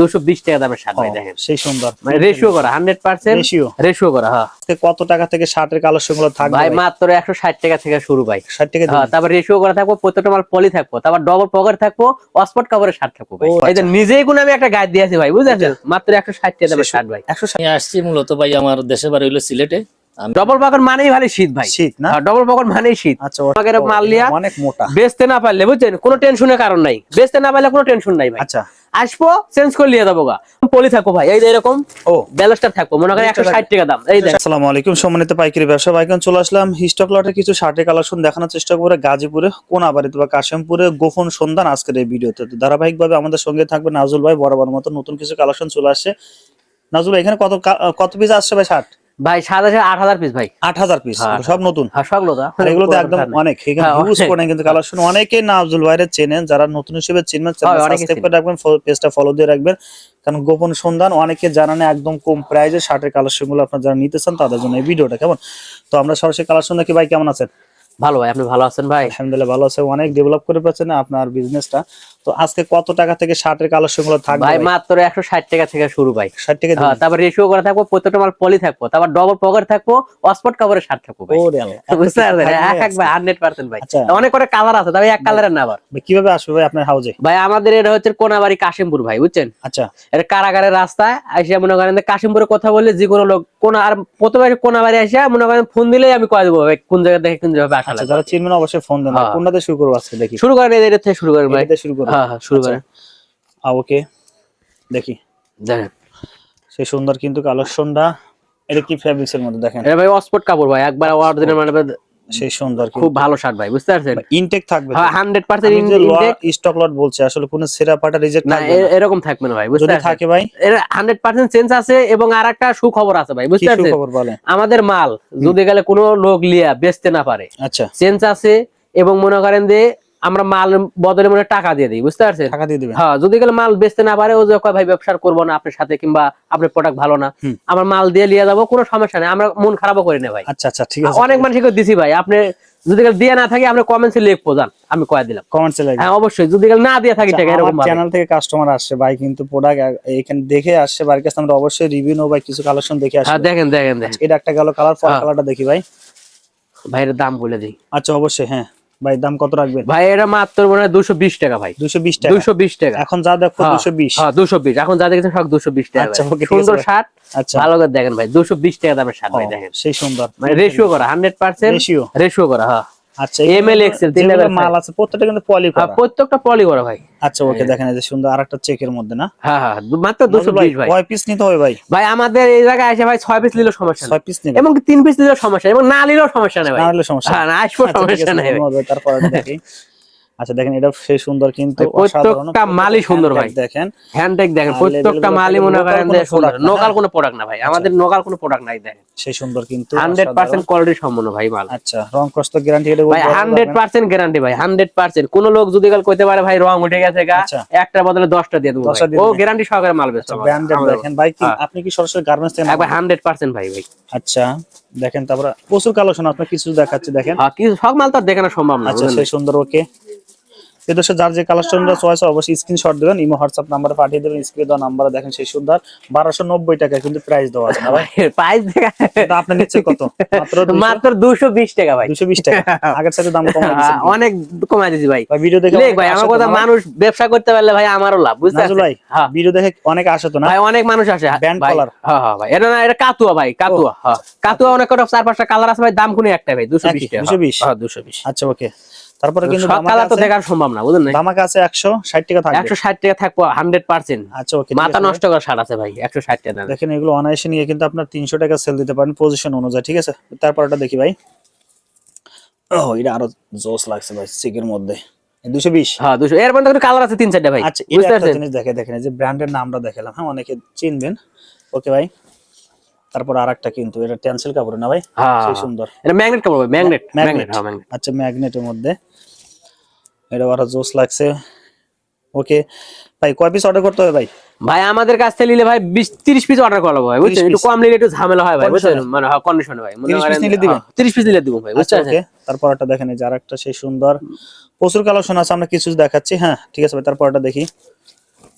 দুশো বিশ টাকা দামের শার্ট ভাই দেখেন। সেই সুন্দর। মানে রেশিও করা হান্ড্রেড পার্সেন্ট রেশিও। রেশিও করা হ্যাঁ। কত টাকা থেকে শার্টের কালেকশনগুলো থাকবে ভাই ভাই? মাত্র একশো ষাট টাকা থেকে শুরু ভাই। ষাট টাকা হ্যাঁ তারপর রেশিও করা থাকব প্রত্যেকটা মাল পলি থাকব তারপর ডবল পকেট থাকব অসপট কাপড়ের শার্ট থাকব ভাই। এই যে আচ্ছা। নিজেই কোনো আমি একটা গাইড দিয়েছি ভাই বুঝেছেন? মাত্র একশো ষাট টাকা দামের শার্ট ভাই। একশো আমি আসছি মূলত ভাই আমার দেশের বাড়ি হইল সিলেটে। ডবল পকেট মানেই ভালো শীত ভাই। শীত না? ডবল পকেট মানেই শীত। আচ্ছা মাল লিয়া অনেক মোটা। বেচতে না পারলে বুঝছেন? কোনো টেনশনের কারণ নাই। বেচতে না পারলে কোনো টেনশন নাই ভাই। আচ্ছা। আসব চেঞ্জ করে নিয়ে যাব গা। পলি থাকব ভাই এই যে এরকম। ও। ব্যালেন্সটা থাকব মনে করেন একশো ষাট টাকা দাম এই দেখ আসসালামু আলাইকুম সম্মানিত পাইকারি ব্যবসা বাইকন চলে আসলাম হিস্টক লটের কিছু শার্টের কালেকশন দেখানোর চেষ্টা করে গাজীপুরে কোনাবাড়িতে বা কাশিমপুরে গোপন সন্ধান আজকের এই ভিডিওতে। তো ধারাবাহিকভাবে আমাদের সঙ্গে থাকবে নাজুল ভাই বরাবর মতো নতুন কিছু কালেকশন চলে আসছে। নাজুল এখানে কত কত পিস আসছে ভাই শার্ট? ভাই সাত হাজার আট হাজার পিস ভাই। আট হাজার পিস হ্যাঁ। সব নতুন? হ্যাঁ সবগুলো তো আর এগুলো তো একদম অনেক এখানে হ্যাঁ, অনেক। কিন্তু কালেকশন নাজুল ভাইয়ের চেনেন যারা নতুন হিসেবে চিনবেন সাবস্ক্রাইব করে রাখবেন পেজটা ফলো দিয়ে রাখবেন। কারণ গোপন সন্ধান অনেকে জানা নেই একদম কম প্রাইজে শার্টের কালেকশনগুলো আপনারা যারা নিতে চান তাদের জন্য এই ভিডিওটা কেমন? তো আমরা সরাসরি কালেকশন দেখি ভাই কেমন আছেন? ভালো ভাই আপনি ভালো আছেন ভাই? আলহামদুলিল্লাহ ভালো আছে। অনেক ডেভেলপ করে পাচ্ছেন আপনার বিজনেসটা তো আজকে কত টাকা থেকে শার্টের কালেকশনগুলো থাকবে ভাই মাত্র একশো ষাট টাকা থেকে শুরু ভাই। ষাট টাকা হ্যাঁ তারপর রেশিও করা থাকব প্রত্যেকটা মাল পলি থাকব তারপর ডবল পকেট থাকব অসপট কাপড়ের শার্ট থাকব ভাই। ওরে আল্লাহ, বুঝতে পারছেন? এক ভাই আজকে। হান্ড্রেড পার্সেন্ট ভাই। আচ্ছা। অনেক করে কালার আছে তবে এক কালারের না আবার। কীভাবে আসবে ভাই আপনার হাউজে ভাই আমাদের এটা হচ্ছে কোনাবাড়ি কাশিমপুর ভাই বুঝছেন? আচ্ছা। এটা কারাগারের রাস্তায় আসিয়া মনে করেন কাশিমপুরে কথা বললে যে কোনো লোক কোন আর প্রথমে কোনাবাড়ি আসিয়া মনে করেন ফোন দিলেই আমি কয়ে দেবো ভাই কোন জায়গা থেকে কোন জায়গায় আসা আচ্ছা যারা চিনবেন অবশ্যই ফোন দেন হ্যাঁ। কোনটাতে শুরু করব আজকে দেখি। শুরু করেন এই থেকে শুরু করেন ভাই। শুরু করব। হ্যাঁ হ্যাঁ শুরু করেন। ওকে দেখি। দেখেন। সেই সুন্দর কিন্তু কালেকশনটা এটা কি ফেব্রিক্স এর মধ্যে দেখেন? এটা ভাই অসপট কাপড় ভাই একবার অরিজিনাল মানে সেই সুন্দর খুব ভালো শার্ট ভাই বুঝতে পারছেন? ইনটেক থাকবে তো? হ্যাঁ হান্ড্রেড পার্সেন্ট আমি যে স্টক লট বলছি আসলে কোন সেরা পাটা রিজেক্ট থাকবে না। এরকম থাকবে না ভাই বুঝতে পারছেন? থাকে ভাই? এর হান্ড্রেড পার্সেন্ট চেঞ্জ আছে এবং আর একটা সুখবর আছে ভাই বুঝতে পারছেন? আমাদের মাল যদি গেলে কোনো লোক লিয়া বেচতে না পারে। আচ্ছা। চেঞ্জ আছে এবং মনে করেন যে আমরা মাল বদলে মনে টাকা দিয়ে দিই বুঝতে পারছেন? টাকা দিয়ে দিবেন। হ্যাঁ যদি গেলে মাল বেচতে না পারে ও যে কয় ভাই ব্যবসা করব না আপনার সাথে কিংবা আপনার প্রোডাক্ট ভালো না। আমার মাল দিয়ে লিয়ে যাব কোনো সমস্যা নেই আমরা মন খারাপও করি না ভাই। আচ্ছা আচ্ছা ঠিক আছে। অনেক মানুষকে দিছি ভাই আপনি যদি গেলে দিয়ে না থাকে আপনি কমেন্টসে লিখব যান। আমি কয়ে দিলাম। কমেন্টসে লাগবে হ্যাঁ অবশ্যই যদি গেলে না দিয়ে থাকি টাকা এরকম। চ্যানেল থেকে কাস্টমার আসছে ভাই কিন্তু প্রোডাক্ট এখানে দেখে আসছে বাড়ির কাছে আমরা অবশ্যই রিভিউ নেব ভাই কিছু কালেকশন দেখে হ্যাঁ আসবে। দেখেন দেখেন দেখেন। এটা একটা গেল কালার ফর হ্যাঁ। কালারটা দেখি ভাই। ভাইয়ের দাম বলে দিই। আচ্ছা অবশ্যই হ্যাঁ। ভাই দাম কত রাখবেন? ভাই এটা মাত্র মনে হয় দুশো বিশ টাকা ভাই। দুশো বিশ টাকা? দুশো বিশ টাকা। এখন যা দেখো হ্যাঁ, দুশো বিশ। হ্যাঁ দুশো বিশ। এখন যা দেখেছেন সব দুশো বিশ টাকা আচ্ছা। সুন্দর আছে। শার্ট আচ্ছা। ভালো করে দেখেন ভাই। দুশো বিশ টাকা দামের শার্ট ভাই দেখেন। সেই সুন্দর। মানে রেশিও করা হান্ড্রেড পার্সেন্ট রেশিও। রেশিও করা হ্যাঁ। আচ্ছা ML XL তিন যেগুলো মাল আছে প্রত্যেকটা কিন্তু পলি হ্যাঁ, করা প্রত্যেকটা পলি করা ভাই। আচ্ছা ওকে দেখেন এই যে সুন্দর আরেকটা চেকের মধ্যে না? হ্যাঁ হ্যাঁ মাত্র দুশো ভাই বিশ কয় পিস নিতে হবে ভাই? ভাই আমাদের এই জায়গায় আসে ভাই ছয় পিস নিলেও সমস্যা নেই। পিস নেবে এবং তিন পিস নিলেও সমস্যা এবং না নিলেও সমস্যা নেই ভাই। না হলে সমস্যা। হ্যাঁ না আসব আচ্ছা, সমস্যা নেই তারপর দেখি। আচ্ছা দেখেন এটা সেই সুন্দর কিন্তু প্রত্যেকটা মালই সুন্দর ভাই। দেখেন। হ্যান্ডটেক দেখেন প্রত্যেকটা মালই মনে করেন যে সুন্দর। product না, লোকাল হ্যাঁ? কোনো প্রোডাক্ট না ভাই আমাদের লোকাল কোনো প্রোডাক্ট নাই দেখেন। সেই সুন্দর কিন্তু হান্ড্রেড পার্সেন্ট কোয়ালিটি সম্পন্ন ভাই মাল। আচ্ছা রং কষ্ট গ্যারান্টি এটা ভাই হান্ড্রেড পার্সেন্ট গ্যারান্টি ভাই হান্ড্রেড পার্সেন্ট। কোন লোক যদি কাল কইতে পারে ভাই রং উঠে গেছে গা আচ্ছা। একটা বদলে দশটা দিয়ে দেবো ভাই। ও গ্যারান্টি সহকারে মাল বেচতে ব্র্যান্ডেড দেখেন। ভাই কি হ্যাঁ। আপনি কি সরাসরি গার্মেন্টস থেকে একবার নেন? হান্ড্রেড পার্সেন্ট ভাই ভাই। আচ্ছা দেখেন তারপরে প্রচুর কালেকশন আপনার কিছু দেখাচ্ছি দেখেন। হ্যাঁ, কিছু সব মাল তো দেখানো সম্ভব না আচ্ছা? সেই সুন্দর ওকে। এদেশে যার যে কালেকশনটা চয়েস অবশ্যই স্ক্রিনশট দেবেন ইমো হোয়াটসঅ্যাপ নাম্বারে পাঠিয়ে দেবেন স্ক্রিনে দেওয়া নাম্বারে দেখেন সেই সুন্দর। বারোশো নব্বই টাকা কিন্তু প্রাইস দেওয়া আছে না ভাই? প্রাইস এটা নিচ্ছে কত? মাত্র মাত্র দুশো বিশ টাকা ভাই। দুশো বিশ টাকা। আগের সাথে দাম কম হ্যাঁ, অনেক কমাই দিছি ভাই। ভিডিও দেখে ভাই আমার কথা মানুষ ব্যবসা করতে পারলে ভাই আমারও লাভ বুঝতে নাজুল ভাই হ্যাঁ। ভিডিও দেখে অনেকে আসে তো না? ভাই অনেক মানুষ আসে। ভাই, হ্যাঁ হ্যাঁ ভাই। এটা না এটা কাতুয়া ভাই কাতুয়া। হ্যাঁ। কাতুয়া অনেক কটা চার পাঁচটা কালার আছে ভাই দাম কোনো একটা ভাই দুশো বিশ টাকা। 220? হ্যাঁ দুশো বিশ। আচ্ছা ওকে তারপরে কিন্তু সব কালার তো দেখার সম্ভব না বুঝলেন? আছে একশো ষাট টাকা থাকবে। একশো ষাট টাকা থাকব হান্ড্রেড পার্সেন্ট আচ্ছা ওকে মাথা নষ্ট করা সার আছে ভাই একশো ষাট টাকা দাম। দেখেন এগুলো অনায়াসে নিয়ে কিন্তু আপনার তিনশো টাকা সেল দিতে পারেন পজিশন অনুযায়ী ঠিক আছে? তারপর এটা দেখি ভাই। ও এটা আরও জোস লাগছে ভাই সিকের মধ্যে। দুশো বিশ? হ্যাঁ দুশো এর মধ্যে কালার আছে তিন চারটা ভাই আচ্ছা এটা জিনিস দেখে দেখেন এই যে ব্র্যান্ডের নামটা দেখালাম হ্যাঁ অনেকে চিনবেন। ওকে ভাই তারপর আরেকটা কিন্তু এটা টেন্সিল কাপড় না ভাই? হ্যাঁ সেই সুন্দর। এটা ম্যাগনেট কাপড় ভাই ম্যাগনেট ম্যাগনেট। হ্যাঁ ম্যাগনেট। আচ্ছা ম্যাগনেটের মধ্যে। এটা আরও জোস লাগছে। ওকে। ভাই কয় পিস অর্ডার করতে হবে ভাই? ভাই আমাদের কাছ থেকে নিলে ভাই বিশ তিরিশ পিস অর্ডার করা ভাই বুঝছেন? একটু কম নিলে একটু ঝামেলা হয় ভাই বুঝছেন? মানে কন্ডিশনে ভাই। 30 piece করেন নিলে দিবেন? হ্যাঁ, তিরিশ পিস নিলে দিব ভাই আচ্ছা ওকে। তারপর একটা দেখেন এই যে আরেকটা সেই সুন্দর। প্রচুর কালেকশন আছে আমরা কিছু দেখাচ্ছি হ্যাঁ ঠিক আছে ভাই তারপর এটা দেখি।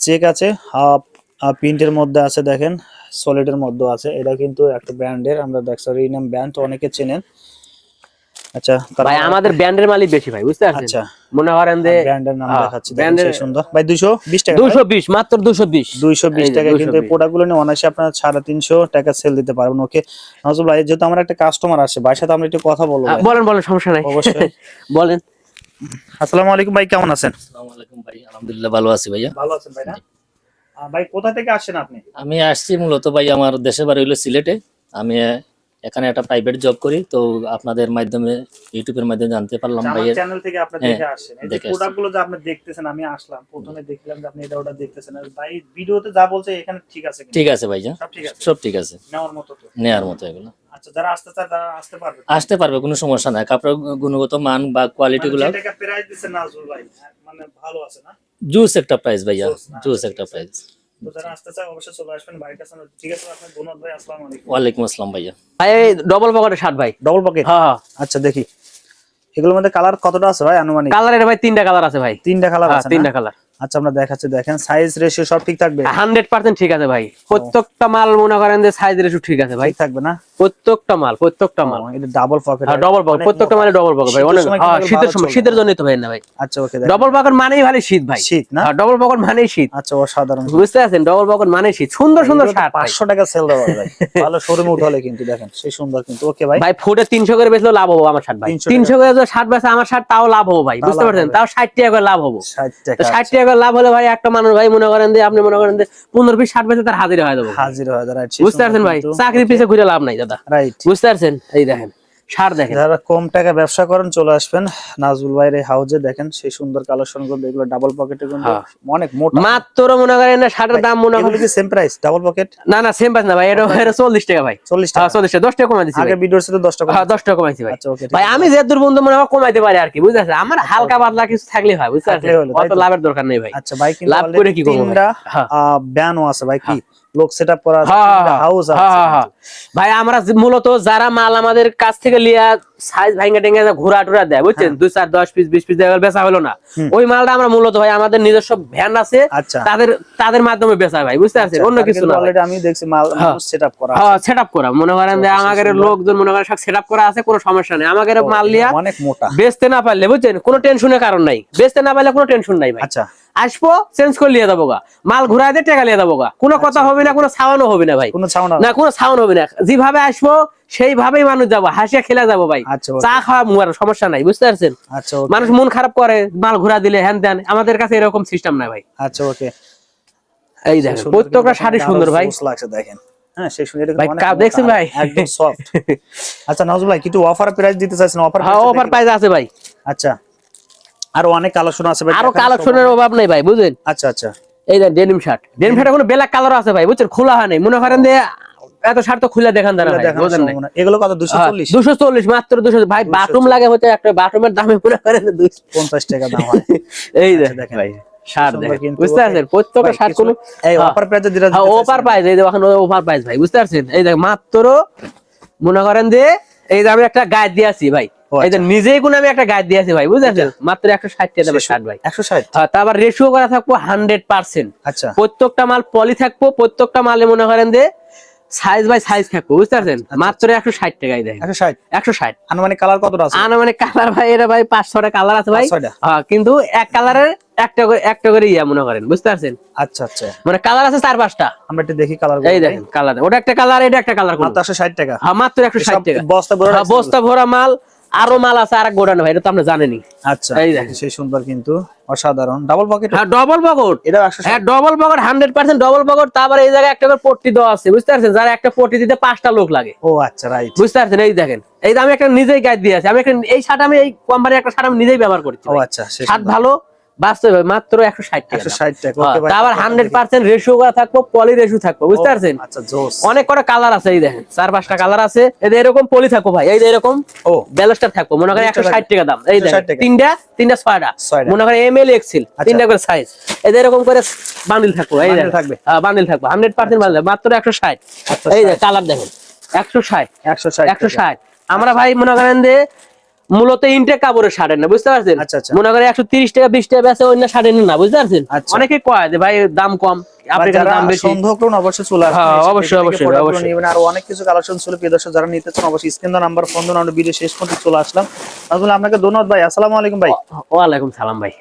চেক আছে হাফ প্রিন্টের মধ্যে আছে দেখেন। সলিডের মধ্যে আছে। এটা কিন্তু একটা ব্র্যান্ডের আমরা দেখছি রিনাম ব্র্যান্ড অনেকে চেনেন। আচ্ছা ভাই আমাদের ব্যান্ডের মালিক বেশি ভাই বুঝতে পারছেন? আচ্ছা। মনে করেন যে ব্র্যান্ডের নাম দেখাচ্ছি সুন্দর। ভাই 220 টাকা দুশো বিশ মাত্র দুশো বিশ। 220 টাকা কিন্তু এই 220 প্রোডাক্টগুলো নিয়ে অনায়াসে আপনারা সাড়ে তিনশো টাকা সেল দিতে পারবেন ওকে নজরুল ভাই যেহেতু আমার একটা কাস্টমার আসে ভাইয়ের সাথে আমরা একটু কথা বলব বলেন বলেন সমস্যা নাই। অবশ্যই। বলেন। আসসালামু আলাইকুম ভাই কেমন আছেন? আসসালামু আলাইকুম ভাই আলহামদুলিল্লাহ ভালো আছি ভাইয়া। ভালো আছেন ভাই না ভাই কোথা থেকে আসেন আপনি? আমি আসছি মূলত ভাই আমার দেশের বাড়ি হলো সিলেটে। আমি এখানে একটা প্রাইভেট জব করি তো আপনাদের মাধ্যমে ইউটিউবের মাধ্যমে জানতে পারলাম ভাই চ্যানেল থেকে আপনি হ্যাঁ, দেখে আসছেন। এই। প্রোডাক্টগুলো যে আপনি দেখতেছেন আমি আসলাম প্রথমে দেখলাম যে আপনি এটা ওটা দেখতেছেন। আর ভাই ভিডিওতে যা বলছে এখানে ঠিক আছে ঠিক আছে ভাই সব ঠিক আছে? সব ঠিক আছে। নেওয়ার মতো তো। নেয়ার মতো এগুলো। আচ্ছা যারা আসতে চায় তারা আসতে পারবে। আসতে পারবে কোনো সমস্যা নাই। কাপড়ের গুণগত মান বা কোয়ালিটি গুলো প্রাইস দিচ্ছে নাজুল ভাই মানে ভালো আছে না? জুস একটা প্রাইস ভাইয়া জুস একটা প্রাইস তো যারা আসতে চায় অবশ্যই চলে আসবেন বাড়ির কাছে। ঠিক আছে আপনার ধন্যবাদ ভাই আসসালামু আলাইকুম। ওয়ালাইকুম আসসালাম ভাইয়া। ভাই ডবল শার্ট ভাই। ডবল পকেট হ্যাঁ হ্যাঁ আচ্ছা দেখি। এগুলোর মধ্যে কালার কতটা আছে ভাই আনুমানিক? কালারের ভাই তিনটা কালার আছে ভাই। তিনটা কালার হ্যাঁ আছে তিনটা কালার আচ্ছা আমরা দেখাচ্ছি দেখেন সাইজ রেশিও সব ঠিক থাকবে? হান্ড্রেড পার্সেন্ট ঠিক আছে ভাই। প্রত্যেকটা মাল মনে করেন যে সাইজ রেশু ঠিক আছে ভাই। থাকবে না? প্রত্যেকটা মাল প্রত্যেকটা মাল। এটা ডাবল পকেট ডবল পকেট প্রত্যেকটা মালে ডবল পকেট ভাই অনেক হ্যাঁ শীতের সময় শীতের জন্যই তো ভাই না ভাই। আচ্ছা ওকে ডবল পকেট মানেই ভালো শীত ভাই। শীত না? ডবল পকেট মানেই শীত। আচ্ছা অসাধারণ বুঝতে পারছেন? ডবল পকেট মানে শীত। সুন্দর সুন্দর শার্ট ভাই। পাঁচশো টাকা সেল দেওয়া ভাই। ভালো শোরুমে উঠালে কিন্তু দেখেন সেই সুন্দর কিন্তু। ওকে ভাই? ভাই ফুটে তিনশো করে বেচলেও লাভ হব আমার শার্ট ভাই। 300 তিনশো করে যদি শার্ট বেচে আমার শার্ট তাও লাভ হব ভাই। বুঝতে পারছেন? তাও ষাট টাকা করে লাভ হব। ষাট তো টাকা ষাট টাকা করে লাভ হলে ভাই একটা মানুষ ভাই মনে করেন যে আপনি মনে করেন যে পনেরো পিস ষাট বেজে তার হাজির হয়ে যাব। হাজির হয়ে যাবে বুঝতে পারছেন ভাই? চাকরি পিছে ঘুরে লাভ নাই দাদা। বুঝতে পারছেন? এই দেখেন। শার্ট দেখেন। যারা কম টাকা ব্যবসা করেন চলে আসবেন নাজুল ভাইয়ের হাউজে দেখেন সেই সুন্দর কালেকশনগুলো এগুলো ডাবল পকেটে কিন্তু হ্যাঁ। অনেক মোটা। মাত্র মনে করেন না শার্টের দাম মনে করেন কি সেম প্রাইস ডাবল পকেট না না সেম পাস না ভাই এটা এটা চল্লিশ টাকা ভাই। চল্লিশ হ্যাঁ টাকা চল্লিশ টাকা দশ টাকা কমাই দিচ্ছি আগে। ভিডিওর সাথে দশ টাকা হ্যাঁ দশ টাকা কমাইছি ভাই। আচ্ছা ওকে ভাই আমি যে দূর বন্ধু মনে হয় কমাইতে পারি আর কি বুঝতে আমার হালকা পাতলা কিছু থাকলে হয় পারছেন? অত লাভের দরকার নেই ভাই। আচ্ছা ভাই কিন্তু লাভ করে কি করব? তিনটা হ্যাঁ। ব্যানও আছে ভাই কি? লোক সেটআপ করা হাউস হ্যাঁ, হ্যাঁ, হ্যাঁ। ভাই আমরা মূলত যারা মাল আমাদের কাছ থেকে লিয়া সাইজ ভাঙ্গা টেঙ্গা ঘোরা টুরা দেয় বুঝছেন? দুই চার দশ পিস বিশ পিস বেচা হলো না। ওই মালটা আমরা মূলত ভাই আমাদের নিজস্ব ভ্যান আছে আচ্ছা। তাদের তাদের মাধ্যমে বেচা ভাই বুঝতে পারছেন? অন্য কিছু না অলরেডি আমি দেখছি মাল। সেটআপ করা হ্যাঁ করা। মনে করেন যে আচ্ছা, আমাদের লোকজন মনে করেন সব সেট আপ করা আছে কোনো সমস্যা নেই। আমাদের মাল লিয়া অনেক মোটা। বেচতে না পারলে বুঝছেন? কোনো টেনশনের কারণ নাই। বেচতে না পারলে কোনো টেনশন নাই ভাই। আচ্ছা। আসব চেঞ্জ করে লিয়ে যাব গা। মাল ঘুরাই দিয়ে টাকা লিয়ে যাব গা। কোনো কথা হবে না কোনো সাউন্ড হবে না ভাই। কোনো না কোনো সাউন্ড হবে না। যেভাবে আসব সেইভাবেই মানুষ যাব। হাসিয়া খেলে যাব ভাই। আচ্ছা চা খাওয়া মুয়ার সমস্যা নাই বুঝতে পারছেন? আচ্ছা মানুষ মন খারাপ করে মাল ঘুরা দিলে হ্যান ত্যান। আমাদের কাছে এরকম সিস্টেম নাই ভাই। আচ্ছা ওকে। এই দেখেন প্রত্যেকটা শাড়ি সুন্দর ভাই। লাগছে দেখেন। হ্যাঁ সেই কাপ দেখছেন ভাই? একদম সফট আচ্ছা নাজুল ভাই কিছু অফার প্রাইস দিতে চাইছেন? অফার অফার প্রাইস আছে ভাই। আচ্ছা। আরও অনেক কালেকশন আছে ভাই আরও কালেকশনের অভাব নেই ভাই বুঝলেন? আচ্ছা আচ্ছা। এই দেন ডেনিম শার্ট ডেনিম শার্ট কোনো ব্ল্যাক কালার আছে ভাই বুঝছেন? খোলা হয় নাই। মনে করেন যে এত শার্ট তো খুলে দেখান দাঁড়া ভাই বুঝেন সম্ভাবনা। এগুলো কত? দুশো চল্লিশ? দুশো চল্লিশ মাত্র দুশো ভাই বাথরুম লাগে হচ্ছে একটা বাথরুমের দামে মনে করেন যে দুশো পঞ্চাশ টাকা দাম হয়। এই আচ্ছা, দেখেন। ভাই শার্ট দেখেন। বুঝতে পারছেন? প্রত্যেকটা শার্ট এই হ্যাঁ। অফার প্রাইস হ্যাঁ অফার প্রাইস এই দেখেন অফার প্রাইস ভাই বুঝতে পারছেন? এই দেখ মাত্র মনে করেন যে এই যে আমি একটা গাইড দিয়েছি ভাই। এই যে আচ্ছা। নিজেই কোনো আমি একটা গাইড দিয়েছি ভাই বুঝতে পারছেন? মাত্র একশো ষাট টাকা দেবে ষাট ভাই। একশো ষাট। হ্যাঁ তারপর রেশিও করা থাকব হান্ড্রেড পার্সেন্ট আচ্ছা। প্রত্যেকটা মাল পলি থাকব প্রত্যেকটা মালে মনে করেন যে সাইজ বাই সাইজ থাকব বুঝতে পারছেন মাত্র একশো ষাট টাকাই দেয় একশো ষাট? একশো ষাট। আনুমানিক কালার কতটা আছে? আনুমানিক কালার ভাই এটা ভাই পাঁচ ছটা কালার আছে ভাই। হ্যাঁ কিন্তু এক কালারের একটা করে একটা করে ইয়া মনে করেন বুঝতে পারছেন আচ্ছা আচ্ছা। মানে কালার আছে চার পাঁচটা। আমরা একটু দেখি কালার এই দেখেন কালার ওটা একটা কালার এটা একটা কালার মাত্র একশো ষাট টাকা। হ্যাঁ মাত্র একশো ষাট টাকা। বস্তা ভরে হ্যাঁ, বস্তা ভরা মাল আরও মাল আছে আর গোডানো ভাই এটা তো আমরা জানেনি আচ্ছা এই দেখেন। সেই সুন্দর কিন্তু অসাধারণ। ডাবল পকেট হ্যাঁ ডাবল পকেট এটা হ্যাঁ ডাবল পকেট 100% ডাবল পকেট তারপরে এই জায়গায় একটা করে পট্টি দেওয়া আছে বুঝতে পারছেন? যারা একটা পট্টি দিতে পাঁচটা লোক লাগে। ও আচ্ছা রাইট বুঝতে পারছেন? এই দেখেন এই যে আমি একটা নিজেই গাইড দিয়ে আছি। আমি একটা এই শার্ট আমি এই কোম্পানির একটা শার্ট আমি নিজেই ব্যবহার করছি ও আচ্ছা সাত শার্ট ভালো বাস্তবে মাত্র একশো ষাট টাকা টাকা হ্যাঁ, হান্ড্রেড পার্সেন্ট রেশিও করা থাকব পলি রেশিও থাকব বুঝতে পারছেন? আচ্ছা অনেক কটা কালার আছে এই দেখেন চার পাঁচটা কালার আছে। এরকম পলি থাকব ভাই এই এরকম ও। ব্যালেন্সটা থাকব মনে করেন একশো ষাট টাকা দাম এই দেখেন তিনটা তিনটা ছয়টা। মনে করেন এম এল এক্সেল। তিনটা করে সাইজ এদের এরকম করে বান্ডিল থাকব এই থাকবে। হ্যাঁ বান্ডিল থাকব হান্ড্রেড পার্সেন্ট বান্ডিল মাত্র একশো ষাট। এই কালার দেখেন একশো ষাট। একশো ষাট একশো ষাট। আমরা ভাই মনে করেন যে মূলত ইনটেক কাপড়ের সারেন না বুঝতে পারছেন? আচ্ছা আচ্ছা। মনে করেন একশো তিরিশ টাকা বিশ টাকা বেসে অন্য সারেন না বুঝতে পারছেন? আচ্ছা। অনেকে কয় যে ভাই দাম কম আপনাকে ধন্যবাদ ভাই। আসসালামু আলাইকুম ভাই। ওয়ালাইকুম সালাম ভাই।